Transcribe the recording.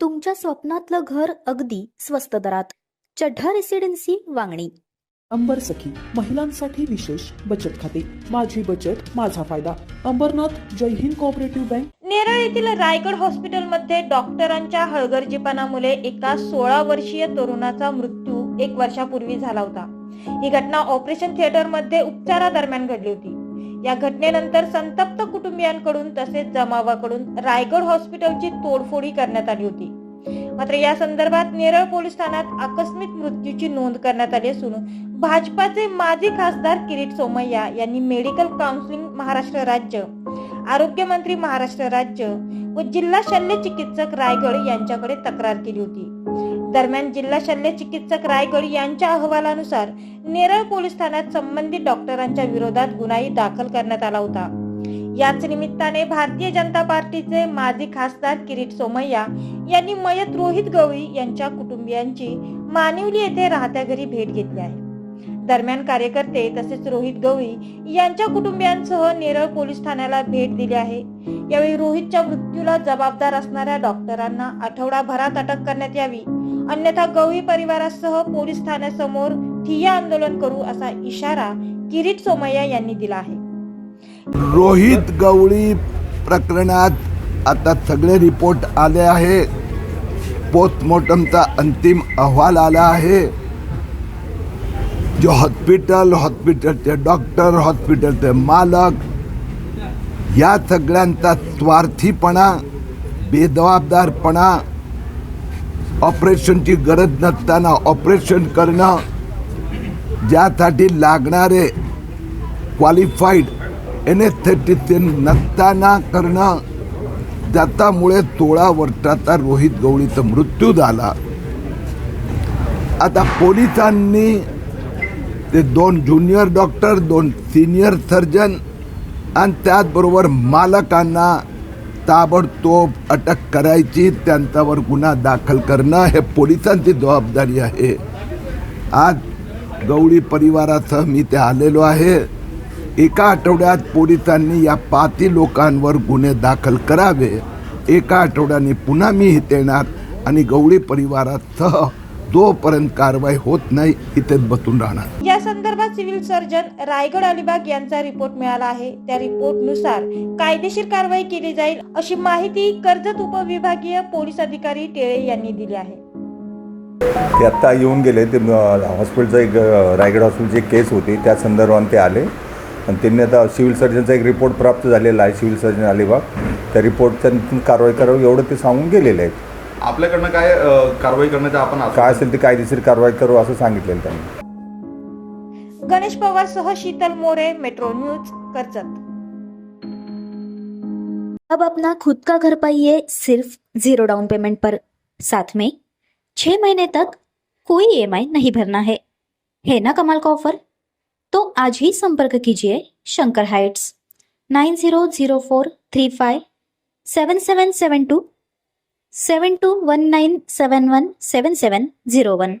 तुमच्या स्वप्नातलं घर अगदी स्वस्त दरात. चढ्ढा रेसिडेन्सी वांगणी. अंबर सखी महिलांसाठी विशेष बचत खाते. माझी बचत माझा फायदा. अंबरनाथ जय हिंद कोऑपरेटिव्ह बँक नेरळ येथील रायगड हॉस्पिटलमध्ये डॉक्टरांच्या हळगर्जीपणामुळे एका सोळा वर्षीय तरुणाचा मृत्यू एक वर्षापूर्वी झाला होता. ही घटना ऑपरेशन थिएटरमध्ये उपचारादरम्यान घडली होती. या घटनेनंतर संतप्त कुटुंबियांकडून तसेच जमावाकडून रायगड हॉस्पिटलची तोडफोडी करण्यात आली होती. मात्र या संदर्भात नेरळ पोलीस ठाण्यात आकस्मिक मृत्यूची नोंद करण्यात आली असून भाजपाचे माजी खासदार किरीट सोमय्या यांनी मेडिकल काउन्सिलिंग महाराष्ट्र राज्य आरोग्यमंत्री महाराष्ट्र राज्य व जिल्हा शल्य चिकित्सक रायगड यांच्याकडे तक्रार केली होती. दरम्यान जिल्हा शल्य चिकित्सक रायगड यांच्या अहवालानुसार नेरळ पोलीस ठाण्यात संबंधित डॉक्टरांच्या विरोधात गुन्हाही दाखल करण्यात आला होता. याच निमित्ताने भारतीय जनता पार्टीचे माजी खासदार किरीट सोमय्या यांनी मयत रोहित गवळी यांच्या कुटुंबियांची मानिवली येथे राहत्या घरी भेट घेतली आहे. दरम्यान कार्यकर्ते तसेच रोहित गवळी यांच्या कुटुंबियांसह नेरळ पोलीस ठाण्याला भेट दिली आहे. यावेळी रोहितच्या मृत्यूला जबाबदार असणाऱ्या डॉक्टरांना आठवडाभरात अटक करण्यात यावी. अन्यथा गवळी परिवारासह पोलीस ठाण्यासमोर ठिय्या आंदोलन करू असा इशारा किरीट सोमय्या यांनी दिला आहे. रोहित गवळी प्रकरणात आता सगळे रिपोर्ट आले आहे. पोस्टमॉर्टमचा अंतिम अहवाल आला आहे. जे हॉस्पिटल हॉस्पिटलचे डॉक्टर हॉस्पिटलचे मालक या सगळ्यांचा स्वार्थीपणा बेजबाबदारपणा ऑपरेशनची गरज नसताना ऑपरेशन करणं ज्यासाठी लागणारे क्वालिफाईड एनेस्थेटिशियन नसताना करणं ज्याच्यामुळे सोळा वर्षाचा रोहित गवळीचा मृत्यू झाला. आता पोलिसांनी ते दोन ज्युनियर डॉक्टर दोन सिनियर सर्जन आणि त्याचबरोबर मालकांना ताबडतोब अटक करायची त्यांच्यावर गुन्हा दाखल करणं हे पोलिसांची जबाबदारी आहे. आज गवळी परिवारासह मी ते आलेलो आहे. एका आठवड्यात पोलिसांनी या पाती लोकांवर गुन्हे दाखल करावे. एका आठवड्याने पुन्हा मी इथे येणार आणि गवळी परिवारासह जोपर्यंत कारवाई होत नाही इथेच बसून राहणार. संदर्भात सिव्हिल सर्जन रायगड अलिबाग यांचा रिपोर्ट मिळाला आहे. त्या रिपोर्टनुसार कायदेशीर कारवाई केली जाईल अशी माहिती कर्जत उपविभागीय पोलीस अधिकारी टेळे यांनी दिली आहे. ते आत्ता येऊन गेले. ते हॉस्पिटलचं एक रायगड हॉस्पिटलची एक केस होती. त्या संदर्भात ते आले. आणि त्यांनी आता सिव्हिल सर्जनचा एक रिपोर्ट प्राप्त झालेला आहे सिव्हिल सर्जन अलिबाग. त्या रिपोर्टच्या कारवाई करावी एवढं ते सांगून गेलेले आहेत. आपल्याकडनं काय कारवाई करण्याचं आपण काय असेल ते कायदेशीर कारवाई करू असं सांगितलेलं त्यांनी. गणेश पवार सह शीतल मोरे मेट्रो न्यूज कर्जत. अब अपना खुद का घर पाइए सिर्फ जीरो डाउन पेमेंट पर। साथ में छह महीने तक कोई ईएमआई नहीं भरना है। है ना कमाल का ऑफर तो आज ही संपर्क कीजिए Shankar heights. Nine zero zero four three five seven seven seven two seven two one nine seven one seven seven zero one.